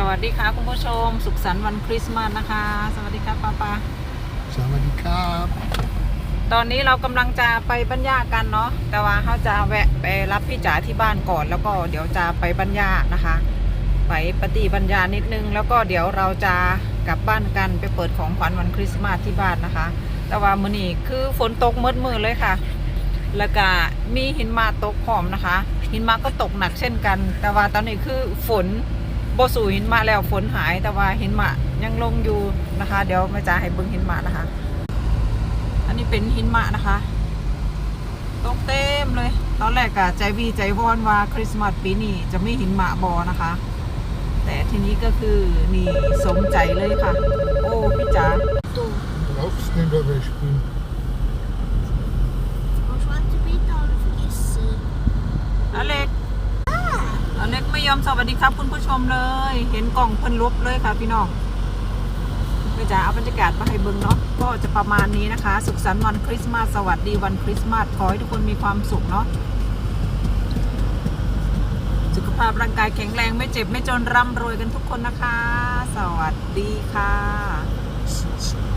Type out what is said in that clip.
สวัสดีค่ะคุณผู้ชม สุขสันต์วันคริสต์มาสนะคะ สวัสดีครับป้าปาสวัสดีครับ ตอนนี้เรากำลังจะไปบรรยากันเนาะแต่ว่าเขาจะแวะไปรับพี่จ๋าที่บ้านก่อน แล้วก็เดี๋ยวจะไปบรรยานะคะ ไปปฏิบรรยานิดนึง แล้วก็เดี๋ยวเราจะกลับบ้านกันไปเปิดของขวัญวันคริสต์มาสที่บ้านนะคะ แต่ว่ามื้อนี้คือฝนตกมืดมือเลยค่ะ แล้วก็มีหินมาตกพร้อมนะคะ หินมาก็ตกหนักเช่นกัน แต่ว่าตอนนี้คือฝนโบสู่หินมาแล้วฝนหายแต่ว่าหินมายังลงอยู่นะคะ เดี๋ยวแม่จ๋าให้เบิ่งหินมานะคะ อันนี้เป็นหินมะนะคะตกเต็มเลย ตอนแรกอะใจวีใจวอนว่าคริสต์มาสปีนี้จะไม่หินมะบอนะคะ แต่ทีนี้ก็คือนี่สมใจเลยค่ะ โอ้พี่จ๋า Laufst nicht mehr weg. Frau Schwarze-Peter habe ich vergessen. อเล็กอเล็กไม่ ยอมสวัสดีครับคุณผู้ชมเลย เห็นกล่องเพิ่นลบเลยค่ะพี่น้องเพี่อจ๋าเอาบรรยากาศมาให้เบิ่งเนาะก็จะประมาณนี้นะคะ สุขสันต์วันคริสต์มาสสวัสดีวันคริสต์มาสขอให้ทุกคนมีความสุขเนาะสุขภาพร่างกายแข็งแรงไม่เจ็บไม่จนร่ำรวยกันทุกคนนะคะ สวัสดีค่ะ